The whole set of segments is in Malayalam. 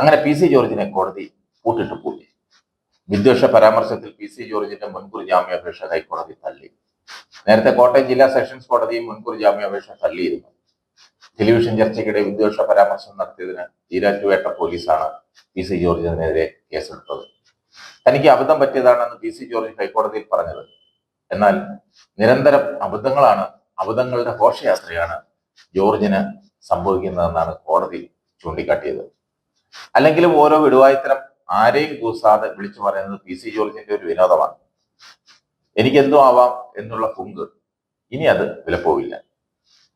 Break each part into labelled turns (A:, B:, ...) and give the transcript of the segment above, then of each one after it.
A: അങ്ങനെ പി സി ജോർജിനെ കോടതി കൂട്ടിട്ട് പൂട്ടി. വിദ്വേഷ പരാമർശത്തിൽ പി സി ജോർജിന്റെ മുൻകൂർ ജാമ്യാപേക്ഷ ഹൈക്കോടതി തള്ളി. നേരത്തെ കോട്ടയം ജില്ലാ സെഷൻസ് കോടതിയും മുൻകൂർ ജാമ്യാപേക്ഷ തള്ളിയിരുന്നു. ടെലിവിഷൻ ചർച്ചയ്ക്കിടെ വിദ്വേഷ പരാമർശം നടത്തിയതിന് ഈരാറ്റുപേട്ട പോലീസാണ് പി സി ജോർജിനെതിരെ കേസെടുത്തത്. തനിക്ക് അബദ്ധം പറ്റിയതാണെന്ന് പി സി ജോർജ് ഹൈക്കോടതിയിൽ പറഞ്ഞത്. എന്നാൽ നിരന്തരം അബദ്ധങ്ങളാണ് അബദ്ധങ്ങളുടെ ഘോഷയാത്രയാണ് ജോർജിന് സംഭവിക്കുന്നതെന്നാണ് കോടതി ചൂണ്ടിക്കാട്ടിയത്. അല്ലെങ്കിലും ഓരോ വിടുവായുത്തരം ആരെയും കൂസാതെ വിളിച്ചു പറയുന്നത് പി സി ജോർജിന്റെ ഒരു വിനോദമാണ്. എനിക്കെന്തോ ആവാം എന്നുള്ള കുങ്ക്. ഇനി അത് വിലപ്പോവില്ല.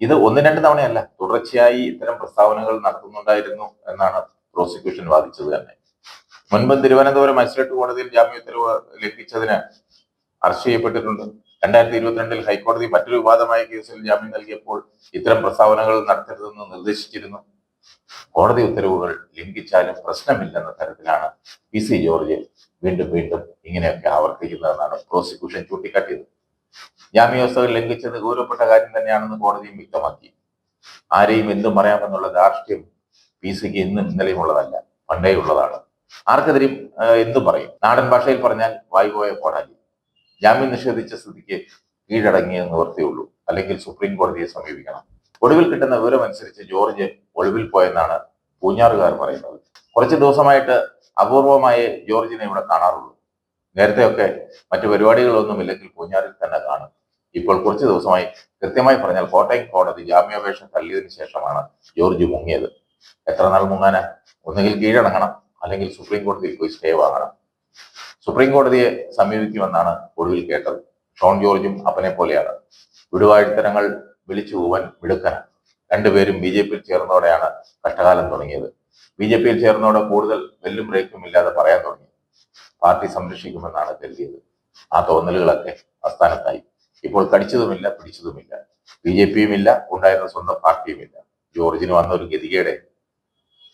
A: ഇത് ഒന്ന് രണ്ട് തവണയല്ല തുടർച്ചയായി ഇത്തരം പ്രസ്താവനകൾ നടത്തുന്നുണ്ടായിരുന്നു എന്നാണ് പ്രോസിക്യൂഷൻ വാദിച്ചത് തന്നെ. മുൻപ് തിരുവനന്തപുരം മജിസ്ട്രേറ്റ് കോടതിയിൽ ജാമ്യ ഉത്തരവ് ലംഘിച്ചതിന് അറസ്റ്റ് ചെയ്യപ്പെട്ടിട്ടുണ്ട്. രണ്ടായിരത്തി ഇരുപത്തിരണ്ടിൽ ഹൈക്കോടതി മറ്റൊരു വിവാദമായ കേസിൽ ജാമ്യം നൽകിയപ്പോൾ ഇത്തരം പ്രസ്താവനകൾ നടത്തരുതെന്ന് നിർദ്ദേശിച്ചിരുന്നു. കോടതി ഉത്തരവുകൾ ലംഘിച്ചാലും പ്രശ്നമില്ലെന്ന തരത്തിലാണ് പി സി ജോർജ് വീണ്ടും വീണ്ടും ഇങ്ങനെയൊക്കെ ആവർത്തിക്കുന്നതെന്നാണ് പ്രോസിക്യൂഷൻ ചൂണ്ടിക്കാട്ടിയത്. ജാമ്യവസ്ഥകൾ ലംഘിച്ചത് ഗൗരവപ്പെട്ട കാര്യം തന്നെയാണെന്ന് കോടതിയും വ്യക്തമാക്കി. ആരെയും എന്തും പറയാമെന്നുള്ള ധാർഷ്ട്യം പി സിക്ക് ഇന്നും ഇന്നലെയും ഉള്ളതല്ല പണ്ടേ ഉള്ളതാണ്. ആർക്കെതിരെയും എന്തും പറയും? നാടൻ ഭാഷയിൽ പറഞ്ഞാൽ വായുപോയ കോടാലി. ജാമ്യം നിഷേധിച്ച സ്ഥിതിക്ക് കീഴടങ്ങിയെന്ന് നിവർത്തിയുള്ളൂ. അല്ലെങ്കിൽ സുപ്രീം കോടതിയെ സമീപിക്കണം. ഒടുവിൽ കിട്ടുന്ന വിവരമനുസരിച്ച് ജോർജ് ഒളിവിൽ പോയെന്നാണ് പൂഞ്ഞാറുകാർ പറയുന്നത്. കുറച്ച് ദിവസമായിട്ട് അപൂർവമായി ജോർജിനെ ഇവിടെ കാണാറുള്ളൂ. നേരത്തെയൊക്കെ മറ്റു പരിപാടികളൊന്നും ഇല്ലെങ്കിൽ പൂഞ്ഞാറിൽ തന്നെ കാണും. ഇപ്പോൾ കുറച്ച് ദിവസമായി കൃത്യമായി പറഞ്ഞാൽ കോട്ടയം കോടതി ജാമ്യാപേക്ഷ തള്ളിയതിനു ശേഷമാണ് ജോർജ് മുങ്ങിയത്. എത്ര നാൾ മുങ്ങാന്? ഒന്നുകിൽ കീഴടങ്ങണം അല്ലെങ്കിൽ സുപ്രീം കോടതിയിൽ പോയി സ്റ്റേ വാങ്ങണം. സുപ്രീം കോടതിയെ സമീപിക്കുമെന്നാണ് ഒടുവിൽ കേട്ടത്. ഷോൺ ജോർജും അപ്പനെ പോലെയാണ് വിടുവാഴ്ത്തരങ്ങൾ വിളിച്ചു പോവാൻ മിടുക്കനാണ്. രണ്ടുപേരും ബി ജെ പിയിൽ ചേർന്നതോടെയാണ് കഷ്ടകാലം തുടങ്ങിയത്. ബി ജെ പിയിൽ ചേർന്നതോടെ കൂടുതൽ വെല്ലും ബ്രേക്കും ഇല്ലാതെ പറയാൻ തുടങ്ങി. പാർട്ടി സംരക്ഷിക്കുമെന്നാണ് കരുതിയത്. ആ തോന്നലുകളൊക്കെ അസ്ഥാനത്തായി ഇപ്പോൾ കടിച്ചതുമില്ല പിടിച്ചതുമില്ല. ബി ജെ പിയും ഇല്ല ഉണ്ടായിരുന്ന സ്വന്തം പാർട്ടിയുമില്ല ജോർജിന് വന്ന ഒരു ഗതികേടെ